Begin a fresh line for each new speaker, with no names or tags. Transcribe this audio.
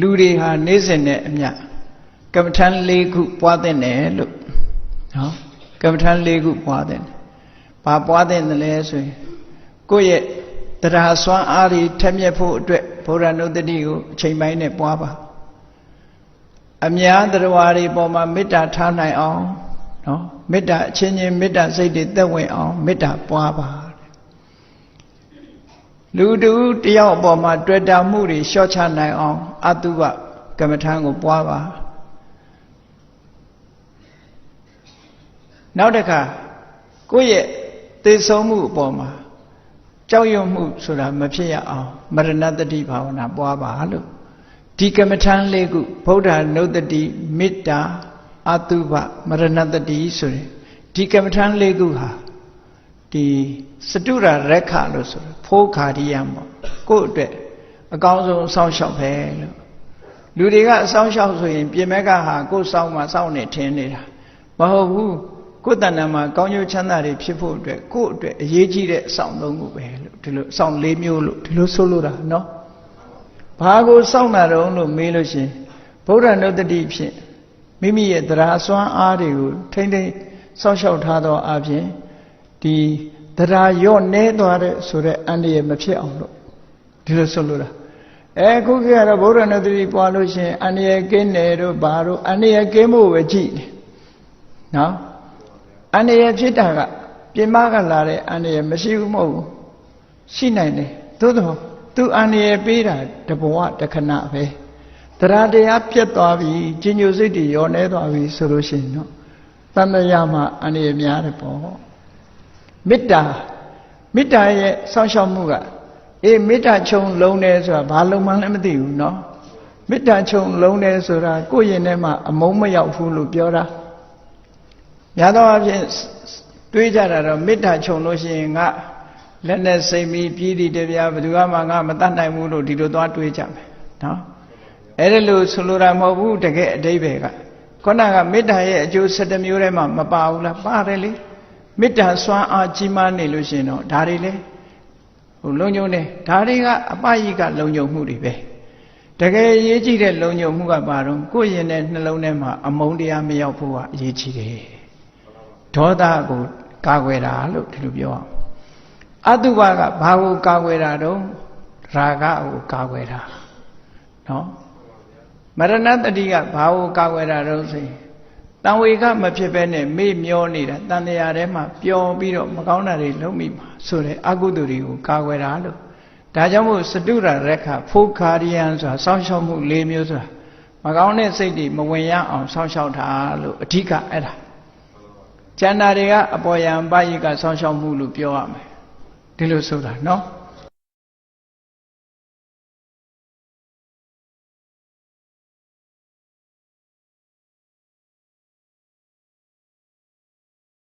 လူတွေဟာနေ့စဉ်နဲ့အမျှကမ္မထန်၄ခုပွားတဲ့တယ်လို့နော်ကမ္မထန်၄ခုပွားတဲ့တယ်ဘာပွားတဲ့တယ်လဲဆိုရင်ကိုယ့်ရဲ့တရားစွမ်းအားတွေထက်မြက်ဖို့အတွက်ဘုရားနုတ္တိကိုအချိန်ပိုင်းနဲ့ပွားပါအများတရားတွေပေါ်မှာမေတ္တာထားနိုင်အောင်နော်မေတ္တာအချင်းချင်းမေတ္တာစိတ်တွေသက်ဝင်အောင်မေတ္တာပွားပါ လူတူတယောက်အပေါ်မှာတွေ့တာမှုတွေလျှော့ချနိုင်အောင်အတုပကမ္မထံကိုပွားပါနောက်တစ်ခါကိုယ့်ရဲ့သေဆုံးမှုအပေါ်မှာကြောက်ရွံ့မှုဆိုတာမဖြစ်ရအောင်မရဏတတိဘာဝနာပွားပါလို့ဒီကမ္မထံလေးခုဗုဒ္ဓနုတ္တိမေတ္တာအတုပမရဏတတိဆိုရင်ဒီကမ္မထံလေးခုဟာ ဒီစတုရရက်ခလို့ဆိုဖိုးခါရိယံပေါ့ကိုယ့်အတွက်အကောင်းဆုံးအဆောင်ရှောက်ပဲလို့လူတွေကအဆောင်ရှောက်ဆိုရင်ပြင်မဲ့ကဟာကိုယ်ဆောင်မှစောင့်နေထင်းနေတာမဟုတ်ဘူးကိုယ်တဏ္ဍာမှာကောင်းကျိုးချမ်းသာတွေဖြစ်ဖို့အတွက်ကိုယ့်အတွက်အရေးကြီးတဲ့အဆောင်သုံးခုပဲလို့ဒီလိုအဆောင်၄မျိုးလို့ဒီလိုဆိုလိုတာနော်ဘာကိုစောင့်တာတုံးလို့မေးလို့ရှင်ဗုဒ္ဓနုတ္တိဖြင့်မိမိရဲ့တရားစွမ်းအားတွေကိုထိမ့်ထိမ့်စောင့်ရှောက်ထားသောအပြင် ဒီတရားရော့နေသွားတဲ့ဆိုတဲ့အန္တရာယ်မဖြစ်အောင်လို့ဒီလိုဆိုလိုတာအဲခုခေတ်ကတော့ဗုဒ္ဓနုတ္တိပွားလို့ရှင်အန္တရာယ်ကင်းတယ်တို့ဘာတို့အန္တရာယ်ကင်းဖို့ပဲကြည့်တယ်နော်အန္တရာယ်ဖြစ်တာကပြင်မကလာတဲ့အန္တရာယ်မရှိဘူးမဟုတ်ဘူးရှိနိုင်တယ်သို့တော့သူအန္တရာယ်ပေးတာတဘဝတခဏပဲတရားတရားပြတ်သွားပြီကျင်ညိုစိတ်တွေရောနေသွားပြီဆိုလို့ရှိရင်တော့တန်မြာမှာအန္တရာယ်များတယ်ပေါ့ မေတ္တာမေတ္တာရဲ့စောင့်ရှောက်မှုကအေးမေတ္တာခြုံလုံးတယ်ဆိုတာဘာလုံးမှလည်းမသိဘူးเนาะမေတ္တာခြုံလုံးတယ်ဆိုတာကိုယ့်ရင်ထဲမှာအမုန်းမရောက်ဘူးလို့ပြောတာများသောအားဖြင့်တွေးကြတာတော့မေတ္တာခြုံလို့ရှိရင်ငါလက်နဲ့စိတ်မီပြည်တည်တရားဘယ်သူမှငါမတတ်နိုင်ဘူးလို့ဒီလိုသွားတွေးကြမယ်နော်အဲ့ဒါလို့ဆိုလိုတာမဟုတ်ဘူးတကယ်အတိပ္ပယ်ကခုနကမေတ္တာရဲ့အကျိုး7မျိုးထဲမှာမပါဘူးလားပါတယ်လေ မေတ္တာစွမ်းအားကြီးမားနေလို့ရှိရင်တော့ဒါတွေလေဟိုလုံညုံနေဒါတွေကအပယိကလုံညုံမှုတွေပဲတကယ်အရေးကြီးတဲ့လုံညုံမှုကဘာတော့ကိုယ့်ရင်တဲ့နှလုံးထဲမှာအမုန်းတရားမရောက်ဖို့ကအရေးကြီးတယ်ဒေါသကိုကာကွယ်တာလို့ဒီလိုပြောအောင်အတုပကဘာကိုကာကွယ်တာတော့ရာဂကိုကာကွယ်တာနော်မရဏတတိကဘာကိုကာကွယ်တာတော့ဆိုရင် တန်ဝေကမဖြစ်ဘဲနဲ့မေ့မျောနေတာတန်တရားထဲမှာပျော်ပြီးတော့မကောင်းတာတွေလုံးမိမှာဆိုတဲ့အကုသိုလ်တွေကိုကာကွယ်တာလို့ဒါကြောင့်မို့စတုရရက်ခဖိုခာရိယံဆိုတာစောင့်ရှောက်မှု၄မျိုးဆိုတာမကောင်းတဲ့စိတ်တွေမဝင်ရအောင်စောင့်ရှောက်တာလို့အဓိကအဲ့ဒါကျန်တာတွေကအပေါ်ယံပယိကစောင့်ရှောက်မှုလို့ပြောရမယ်ဒီလိုဆိုတာနော်